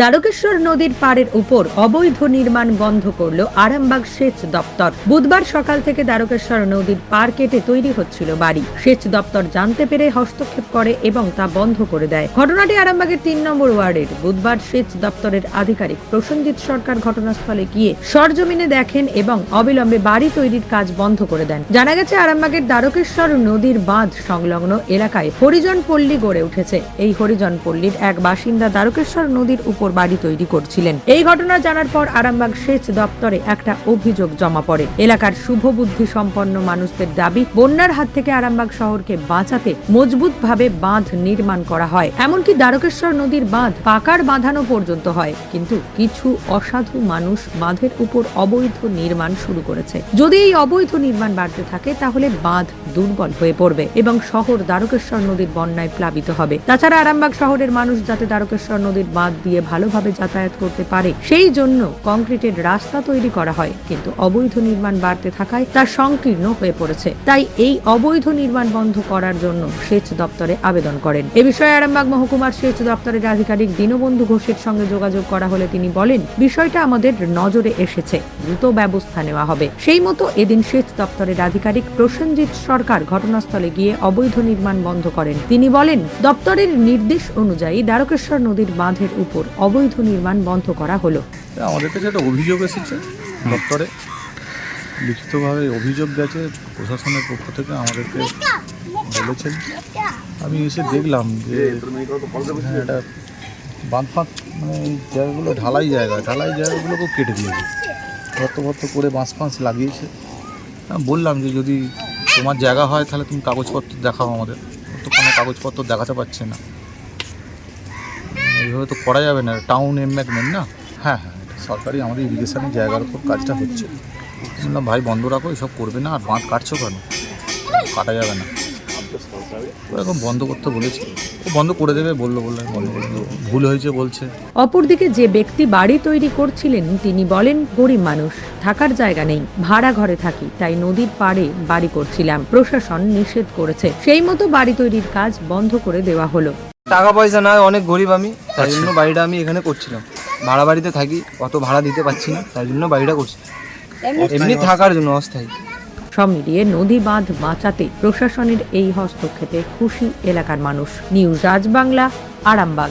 দ্বারকেশ্বর নদীর পাড়ের উপর অবৈধ নির্মাণ বন্ধ করল আরামবাগ সেচ দপ্তর। বুধবার সকাল থেকে দ্বারকেশ্বর নদীর পার কেটে তৈরি হচ্ছিল বাড়ি। সেচ দপ্তর জানতে পেরে হস্তক্ষেপ করে এবং তা বন্ধ করে দেয়। ঘটনাটি আরামবাগের তিন নম্বর ওয়ার্ডের। বুধবার সেচ দপ্তরের আধিকারিক প্রসেনজিৎ সরকার ঘটনাস্থলে গিয়ে সরজমিনে দেখেন এবং অবিলম্বে বাড়ি তৈরির কাজ বন্ধ করে দেন। জানা গেছে, আরামবাগের দ্বারকেশ্বর নদীর বাঁধ সংলগ্ন এলাকায় হরিজন পল্লী গড়ে উঠেছে। এই হরিজন পল্লীর এক বাসিন্দা দ্বারকেশ্বর নদীর উপর বাড়ি তৈরি করছিলেন। এই ঘটনা জানার পর আরামবাগ সেচ দপ্তরে একটা অভিযোগ জমা পড়ে। এলাকার শুভ বুদ্ধি সম্পন্ন মানুষদের দাবি, বন্যার হাত থেকে আরামবাগ শহরকে বাঁচাতে মজবুতভাবে বাঁধ নির্মাণ করা হয়। এমনকি দ্বারকেশ্বর নদীর বাঁধ পাকার বাঁধানো পর্যন্ত হয়। কিন্তু কিছু অসাধু মানুষ বাঁধের উপর অবৈধ নির্মাণ শুরু করেছে। যদি এই অবৈধ নির্মাণ বাড়তে থাকে, তাহলে বাঁধ দুর্বল হয়ে পড়বে এবং শহর দ্বারকেশ্বর নদীর বন্যায় প্লাবিত হবে। তাছাড়া আরামবাগ শহরের মানুষ যাতে দ্বারকেশ্বর নদীর বাঁধ দিয়ে ভালোভাবে যাতায়াত করতে পারে। সেই জন্য কংক্রিটের রাস্তা তৈরি করা হয়, কিন্তু অবৈধ নির্মাণ বাড়তে থাকায় তা সংকীর্ণ হয়ে পড়েছে। তাই এই অবৈধ নির্মাণ বন্ধ করার জন্য সেচ দপ্তরে আবেদন করেন। এ বিষয়ে আরামবাগ মহকুমার সেচ দপ্তরের আধিকারিক দীনবন্ধু ঘোষের সঙ্গে যোগাযোগ করা হলে তিনি বলেন, বিষয়টা আমাদের নজরে এসেছে, দ্রুত ব্যবস্থা নেওয়া হবে। সেই মতো এদিন সেচ দপ্তরের আধিকারিক প্রসেনজিৎ সরকার ঘটনাস্থলে গিয়ে অবৈধ নির্মাণ বন্ধ করেন। তিনি বলেন, দপ্তরের নির্দেশ অনুযায়ী দ্বারকেশ্বর নদীর বাঁধের উপর অবৈধ নির্মাণ বন্ধ করা হলো। আমাদের কাছে একটা অভিযোগ এসেছে দপ্তরে। লিখিতভাবে অভিযোগ গেছে প্রশাসনের পক্ষ থেকে আমাদেরকে বলেছেন। আমি এসে দেখলাম যে হ্যাঁ, এটা বাঁধ ফাঁক মানে জায়গাগুলো ঢালাই জায়গা ঢালাই জায়গাগুলোকেও কেটে দিয়েছে। ভর্ত ভর্ত করে বাঁশ ফাঁস লাগিয়েছে। বললাম যে যদি তোমার জায়গা হয় তাহলে তুমি কাগজপত্র দেখাও আমাদের। তো কোনো কাগজপত্র দেখাতে পারছে না। এইভাবে তো করা যাবে না টাউন এমব্যাকমেন্ট না? হ্যাঁ হ্যাঁ সরকারি আমাদের ইরিগেশনের জায়গার উপর কাজটা হচ্ছে। বললাম, ভাই, বন্ধ রাখো, এসব করবে না, আর বাঁধ কাটছো কেন? কাটা যাবে না। এখন বন্ধ করতে বলেছি। বন্ধ করে দেবে, বলল বলল, বন্ধ দেবো। ভুল হয়েছে, বলছে। অপরদিকে যে ব্যক্তি বাড়ি তৈরি করছিলেন, তিনি বলেন, গরিব মানুষ, থাকার জায়গা নেই, ভাড়া ঘরে থাকি, তাই নদীর পাড়ে বাড়ি করছিলাম। প্রশাসন নিষেধ করেছে। সেই মতো বাড়ি তৈরির কাজ বন্ধ করে দেওয়া হলো। টাকা পয়সা নাই অনেক গরিব আমি তাই জন্য বাড়িটা আমি এখানে করছিলাম। ভাড়া বাড়িতে থাকি অত ভাড়া দিতে পারছি না তাই জন্য বাড়িটা করছি। এমনি থাকার জন্য অস্থায়ী। সব মিলিয়ে নদী বাঁধ বাঁচাতে প্রশাসনের এই হস্তক্ষেপে খুশি এলাকার মানুষ। নিউজ রাজবাংলা আরামবাগ।